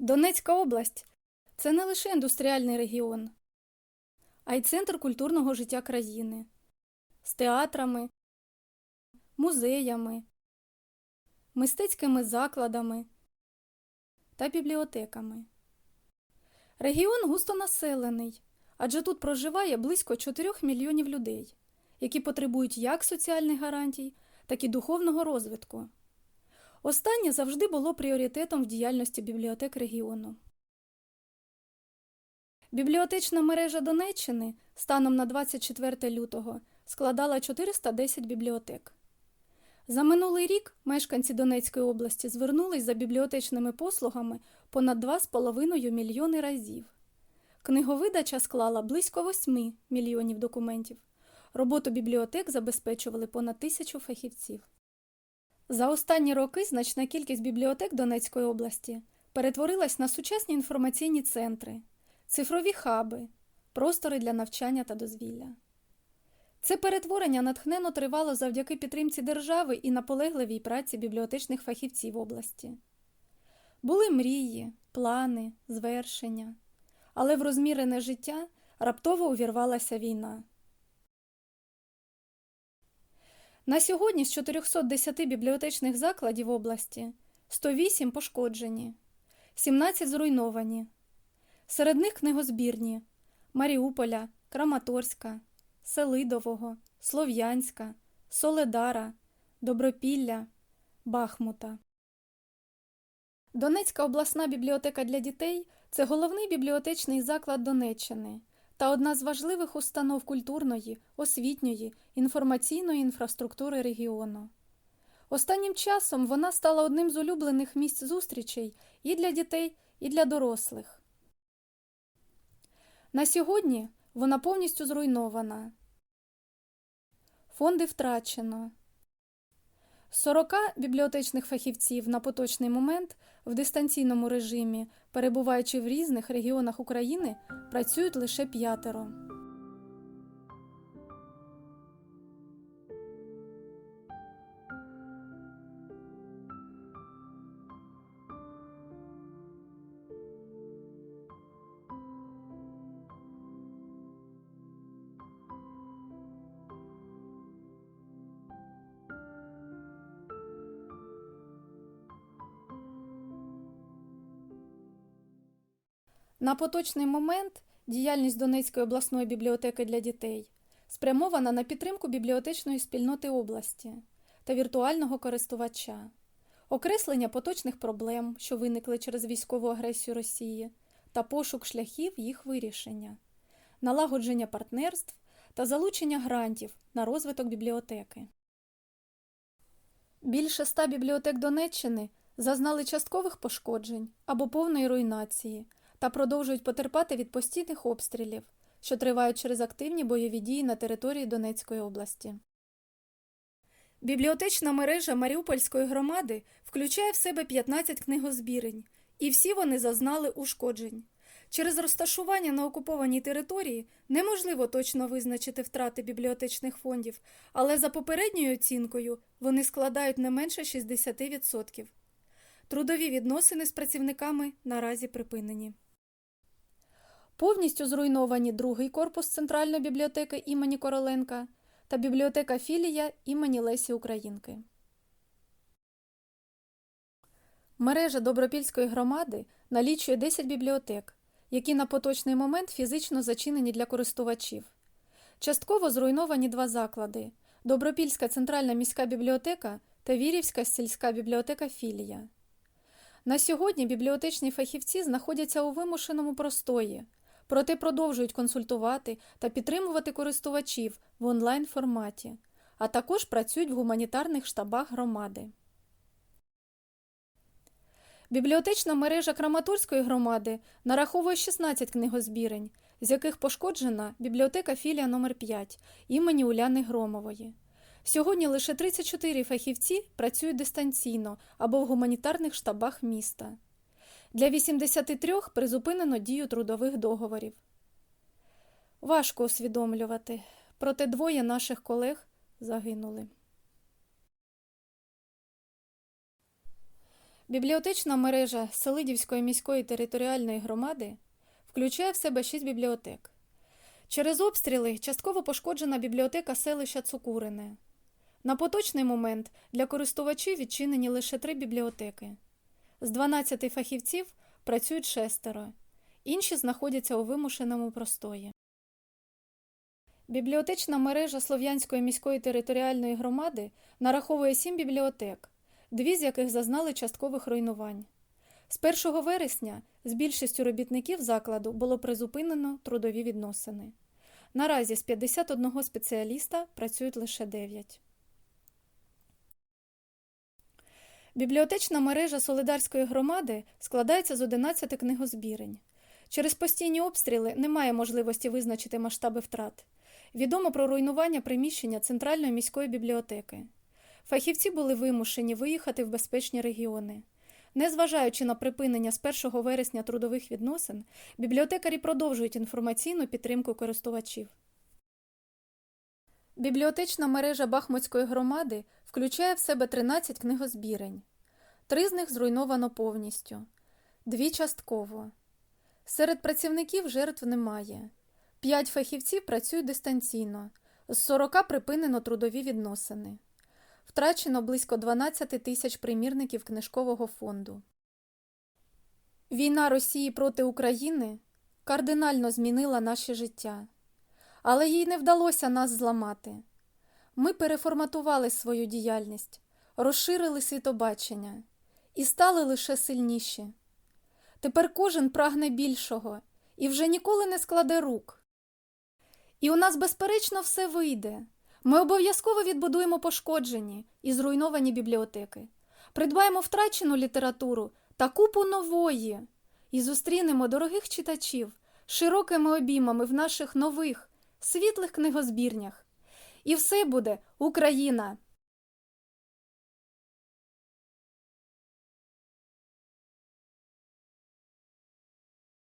Донецька область це не лише індустріальний регіон, а й центр культурного життя країни з театрами, музеями, мистецькими закладами та бібліотеками. Регіон густонаселений, адже тут проживає близько 4 мільйонів людей, які потребують як соціальних гарантій, так і духовного розвитку. Останнє завжди було пріоритетом в діяльності бібліотек регіону. Бібліотечна мережа Донеччини станом на 24 лютого складала 410 бібліотек. За минулий рік мешканці Донецької області звернулись за бібліотечними послугами понад 2,5 мільйони разів. Книговидача склала близько 8 мільйонів документів. Роботу бібліотек забезпечували понад тисячу фахівців. За останні роки значна кількість бібліотек Донецької області перетворилась на сучасні інформаційні центри, цифрові хаби, простори для навчання та дозвілля. Це перетворення натхненно тривало завдяки підтримці держави і наполегливій праці бібліотечних фахівців області. Були мрії, плани, звершення, але в розмірене життя раптово увірвалася війна. На сьогодні з 410 бібліотечних закладів області 108 пошкоджені, 17 зруйновані. Серед них книгозбірні Маріуполя, Краматорська, Селидового, Слов'янська, Соледара, Добропілля, Бахмута. Донецька обласна бібліотека для дітей це головний бібліотечний заклад Донеччини та одна з важливих установ культурної, освітньої, інформаційної інфраструктури регіону. Останнім часом вона стала одним з улюблених місць зустрічей і для дітей, і для дорослих. На сьогодні вона повністю зруйнована. Фонди втрачено. 40 бібліотечних фахівців на поточний момент в дистанційному режимі, перебуваючи в різних регіонах України, працюють лише п'ятеро. На поточний момент діяльність Донецької обласної бібліотеки для дітей спрямована на підтримку бібліотечної спільноти області та віртуального користувача, окреслення поточних проблем, що виникли через військову агресію Росії, та пошук шляхів їх вирішення, налагодження партнерств та залучення грантів на розвиток бібліотеки. Більше ста бібліотек Донеччини зазнали часткових пошкоджень або повної руйнації та продовжують потерпати від постійних обстрілів, що тривають через активні бойові дії на території Донецької області. Бібліотечна мережа Маріупольської громади включає в себе 15 книгозбірень, і всі вони зазнали ушкоджень. Через розташування на окупованій території неможливо точно визначити втрати бібліотечних фондів, але за попередньою оцінкою вони складають не менше 60%. Трудові відносини з працівниками наразі припинені. Повністю зруйновані другий корпус Центральної бібліотеки імені Короленка та бібліотека філія імені Лесі Українки. Мережа Добропільської громади налічує 10 бібліотек, які на поточний момент фізично зачинені для користувачів. Частково зруйновані два заклади Добропільська центральна міська бібліотека та Вірівська сільська бібліотека філія. На сьогодні бібліотечні фахівці знаходяться у вимушеному простої, проте продовжують консультувати та підтримувати користувачів в онлайн форматі, а також працюють в гуманітарних штабах громади. Бібліотечна мережа Краматорської громади нараховує 16 книгозбірень, з яких пошкоджена бібліотека філія номер 5 імені Уляни Громової. Сьогодні лише 34 фахівці працюють дистанційно або в гуманітарних штабах міста. Для 83 призупинено дію трудових договорів. Важко усвідомлювати, проте двоє наших колег загинули. Бібліотечна мережа Селидівської міської територіальної громади включає в себе шість бібліотек. Через обстріли частково пошкоджена бібліотека селища Цукурине. На поточний момент для користувачів відчинені лише три бібліотеки. З 12 фахівців працюють шестеро, інші знаходяться у вимушеному простої. Бібліотечна мережа Слов'янської міської територіальної громади нараховує сім бібліотек, дві з яких зазнали часткових руйнувань. З 1 вересня з більшістю робітників закладу було призупинено трудові відносини. Наразі з 51 спеціаліста працюють лише 9. Бібліотечна мережа Солидарської громади складається з 11 книгозбірень. Через постійні обстріли немає можливості визначити масштаби втрат. Відомо про руйнування приміщення Центральної міської бібліотеки. Фахівці були вимушені виїхати в безпечні регіони. Незважаючи на припинення з 1 вересня трудових відносин, бібліотекарі продовжують інформаційну підтримку користувачів. Бібліотечна мережа Бахмутської громади включає в себе 13 книгозбірень. Три з них зруйновано повністю, дві частково. Серед працівників жертв немає. П'ять фахівців працюють дистанційно, з 40 припинено трудові відносини. Втрачено близько 12 тисяч примірників книжкового фонду. Війна Росії проти України кардинально змінила наше життя, але їй не вдалося нас зламати. Ми переформатували свою діяльність, розширили світобачення і стали лише сильніші. Тепер кожен прагне більшого і вже ніколи не складе рук. І у нас, безперечно, все вийде. Ми обов'язково відбудуємо пошкоджені і зруйновані бібліотеки, придбаємо втрачену літературу та купу нової і зустрінемо дорогих читачів широкими обіймами в наших нових, світлих книгозбірнях. І все буде Україна!